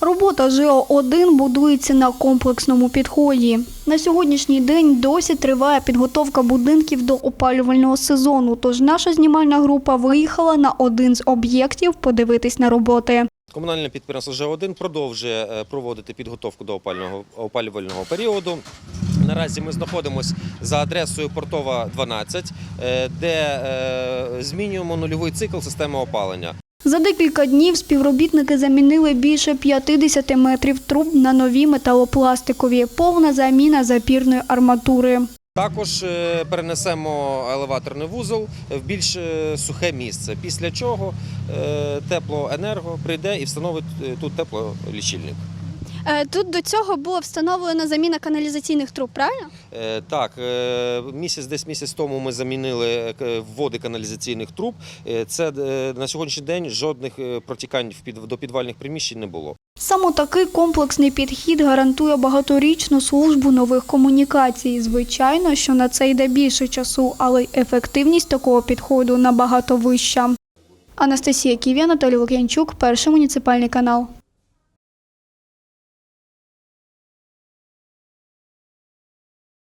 Робота ЖО-1 будується на комплексному підході. На сьогоднішній день досі триває підготовка будинків до опалювального сезону, тож наша знімальна група виїхала на один з об'єктів подивитись на роботи. Комунальне підприємство Ж1 продовжує е, проводити підготовку до опалювального, опалювального періоду. Наразі ми знаходимося за адресою Портова 12, е, де е, змінюємо нульовий цикл системи опалення. За декілька днів співробітники замінили більше 50 метрів труб на нові металопластикові, повна заміна запірної арматури. Також е, перенесемо елеваторний вузол в більш е, сухе місце, після чого е, теплоенерго прийде і встановить тут теплолічильник. Е, Тут до цього була встановлена заміна каналізаційних труб, правильно? Е, Так, е, місяць десь місяць тому ми замінили вводи каналізаційних труб. Це на сьогоднішній день жодних протікань в до підвальних приміщень не було. Саме такий комплексний підхід гарантує багаторічну службу нових комунікацій. Звичайно, що на це йде більше часу, але й ефективність такого підходу набагато вища. Анастасія Ківі, Анатолій Лук'янчук, перший муніципальний канал.